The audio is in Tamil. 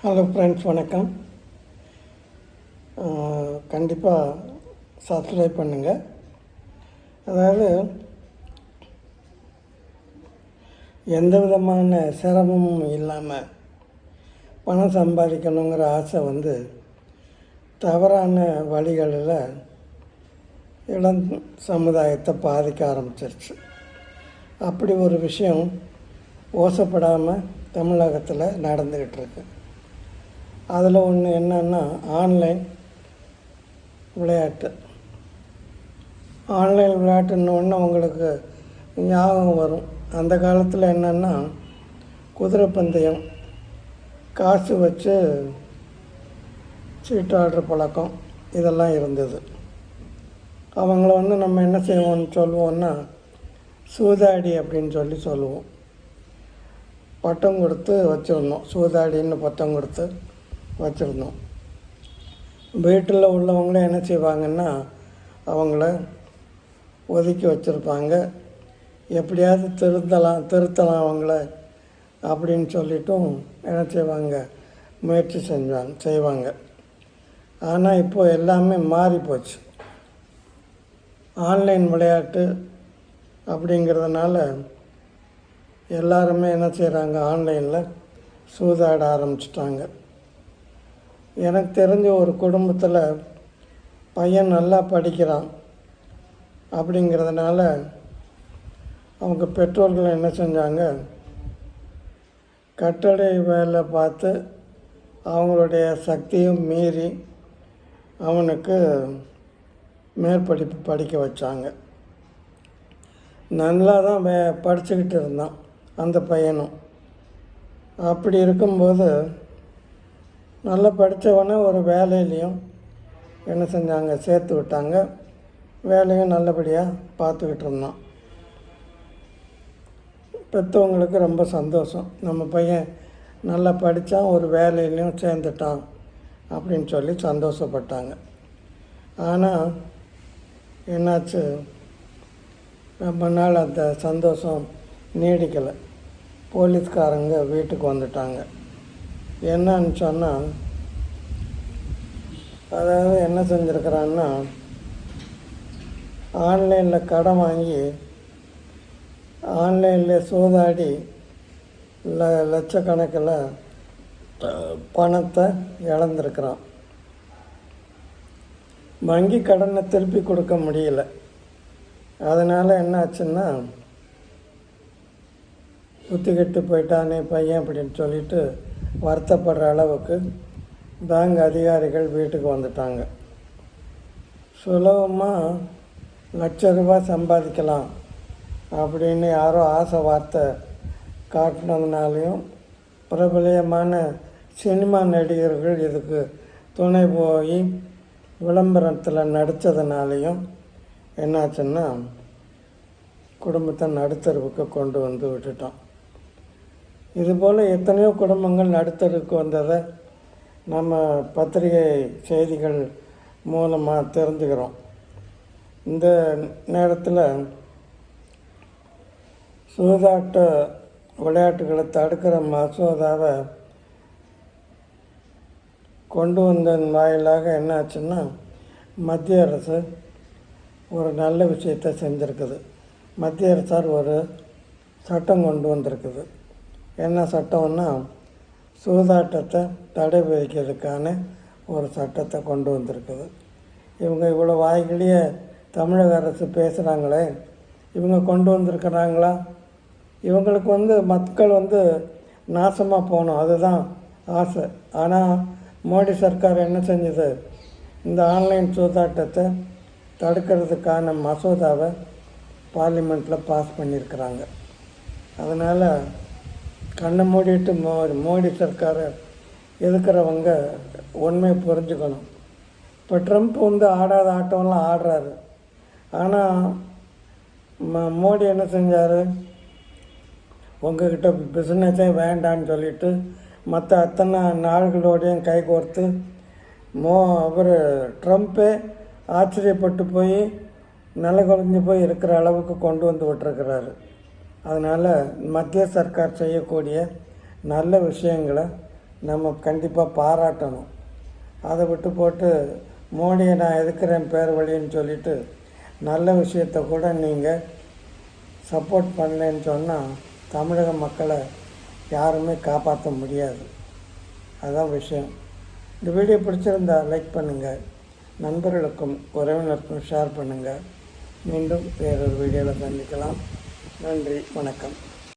ஹலோ ஃப்ரெண்ட்ஸ் வணக்கம். கண்டிப்பாக சப்ஸ்கிரைப் பண்ணுங்கள் அதாவது எந்த விதமான சிரமமும் இல்லாமல் பணம் சம்பாதிக்கணுங்கிற ஆசை வந்து தவறான வழிகளில் இளம் சமுதாயத்தை பாதிக்க ஆரம்பிச்சிருச்சு. அப்படி ஒரு விஷயம் ஓசப்படாமல் தமிழகத்தில் நடந்துக்கிட்டு இருக்குது அதில் ஒன்று என்னன்னா ஆன்லைன் விளையாட்டு. ஆன்லைன் விளையாட்டுன்னு உங்களுக்கு ஞாபகம் வரும். அந்த காலத்தில் என்னென்னா குதிரை பந்தயம் காசு வச்சு சீட்டாடுற பழக்கம் இதெல்லாம் இருந்தது. அவங்கள வந்து நம்ம என்ன செய்வோம்னு சொல்லுவோம்னா சூதாடி அப்படின்னு சொல்லி சொல்லுவோம். பட்டம் கொடுத்து வச்சுருந்தோம். சூதாடின்னு பட்டம் கொடுத்து. வச்சுருந்தோம். வீட்டில் உள்ளவங்களும் என்ன செய்வாங்கன்னா அவங்கள ஒதுக்கி வச்சுருப்பாங்க. எப்படியாவது திருத்தலாம் திருத்தலாம் அவங்கள அப்படின்னு சொல்லிட்டும் என்ன செய்வாங்க முயற்சி செஞ்சாங்க செய்வாங்க. ஆனால் இப்போ எல்லாமே மாறி போச்சு. ஆன்லைன் விளையாட்டு அப்படிங்கிறதுனால எல்லாருமே என்ன செய்கிறாங்க ஆன்லைனில் சூதாட ஆரம்பிச்சிட்டாங்க. எனக்கு தெரிஞ்ச ஒரு குடும்பத்தில் பையன் நல்லா படிக்கிறான் அப்படிங்கிறதுனால அவங்க பெற்றோர்கள் என்ன செஞ்சாங்க? கட்டடை வேலை பார்த்து அவங்களுடைய சக்தியும் மீறி அவனுக்கு மேற்படிப்பு படிக்க வச்சாங்க. நல்லா தான் வே படிச்சுக்கிட்டு இருந்தான் அந்த பையனும். அப்படி இருக்கும்போது நல்லா படித்தவொடனே ஒரு வேலையிலையும் என்ன செஞ்சாங்க சேர்த்து விட்டாங்க. வேலையும் நல்லபடியாக பார்த்துக்கிட்டு இருந்தோம். பெற்றவங்களுக்கு ரொம்ப சந்தோஷம். நம்ம பையன் நல்லா படித்தான் ஒரு வேலையிலையும் சேர்ந்துட்டான் அப்படின்னு சொல்லி சந்தோஷப்பட்டாங்க. ஆனால் என்னாச்சு? ரொம்ப நாள் அந்த சந்தோஷம் நீடிக்கலை. போலீஸ்காரங்க வீட்டுக்கு வந்துட்டாங்க. என்னன்னு சொன்னால் அதாவது என்ன செஞ்சுருக்கிறான்னா ஆன்லைனில் கடன் வாங்கி ஆன்லைனில் சூதாடி ல லட்சக்கணக்கில் பணத்தை இழந்திருக்கிறான். வங்கி கடனை திருப்பி கொடுக்க முடியல. அதனால் என்ன ஆச்சுன்னா குத்திக்கிட்டு போயிட்டானே பையன் அப்படின்னு சொல்லிட்டு வருத்தப்படுற அளவுக்கு பேங்க் அதிகாரிகள் வீட்டுக்கு வந்துட்டாங்க. சுலபமாக லட்ச ரூபாய் சம்பாதிக்கலாம் அப்படின்னு யாரோ ஆசை வார்த்தை காட்டினதுனாலையும் பிரபலியமான சினிமா நடிகர்கள் இதுக்கு துணை போய் விளம்பரத்தில் நடித்ததுனாலையும் என்னாச்சுன்னா குடும்பத்தை நடுத்தருவுக்கு கொண்டு வந்து விட்டுட்டோம். இதுபோல் எத்தனையோ குடும்பங்கள் நடுத்தருக்கு வந்ததை நம்ம பத்திரிகை செய்திகள் மூலமாக தெரிஞ்சுக்கிறோம். இந்த நேரத்தில் சூதாட்ட விளையாட்டுகளை தடுக்கிற மசோதாவை கொண்டு வந்ததன் வாயிலாக என்னாச்சுன்னா மத்திய அரசு ஒரு நல்ல விஷயத்தை செஞ்சுருக்குது. மத்திய அரசார் ஒரு சட்டம் கொண்டு வந்திருக்குது. என்ன சட்டம்னா சூதாட்டத்தை தடை விதிக்கிறதுக்கான ஒரு சட்டத்தை கொண்டு வந்திருக்குது. இவங்க இவ்வளோ வாய்கிலேயே தமிழக அரசு பேசுகிறாங்களே இவங்க கொண்டு வந்திருக்கிறாங்களா? இவங்களுக்கு வந்து மக்கள் வந்து நாசமாக போகணும் அதுதான் ஆசை. ஆனால் மோடி சர்க்கார் என்ன செஞ்சது? இந்த ஆன்லைன் சூதாட்டத்தை தடுக்கிறதுக்கான மசோதாவை பார்லிமெண்ட்டில் பாஸ் பண்ணியிருக்கிறாங்க. அதனால் கண்ணை மூடிட்டு மோ மோடி சர்க்காரை எதுக்கிறவங்க உண்மையை புரிஞ்சுக்கணும். இப்போ ட்ரம்ப் வந்து ஆடாத ஆட்டம்லாம் ஆடுறாரு. ஆனால் ம மோடி என்ன செஞ்சார்? உங்ககிட்ட பிஸ்னஸே வேண்டான்னு சொல்லிட்டு மற்ற அத்தனை நாடுகளோடையும் கைகோர்த்து மோ அவர் ட்ரம்ப்பே ஆச்சரியப்பட்டு போய் நில குறைஞ்சி போய் இருக்கிற அளவுக்கு கொண்டு வந்து விட்டுருக்கிறாரு. அதனால் மத்திய சர்க்கார் செய்யக்கூடிய நல்ல விஷயங்களை நம்ம கண்டிப்பாக பாராட்டணும். அதை விட்டு போட்டு மோடியை நான் எதுக்குறேன் பேர் வழின்னு சொல்லிட்டு நல்ல விஷயத்தை கூட நீங்கள் சப்போர்ட் பண்ணலன்னு சொன்னால் தமிழக மக்களை யாருமே காப்பாற்ற முடியாது. அதுதான் விஷயம். இந்த வீடியோ பிடிச்சிருந்தா லைக் பண்ணுங்கள் நண்பர்களுக்கும் உறவினருக்கும் ஷேர் பண்ணுங்கள் மீண்டும் வேறொரு வீடியோவில் சந்திக்கலாம். நன்றி வணக்கம்.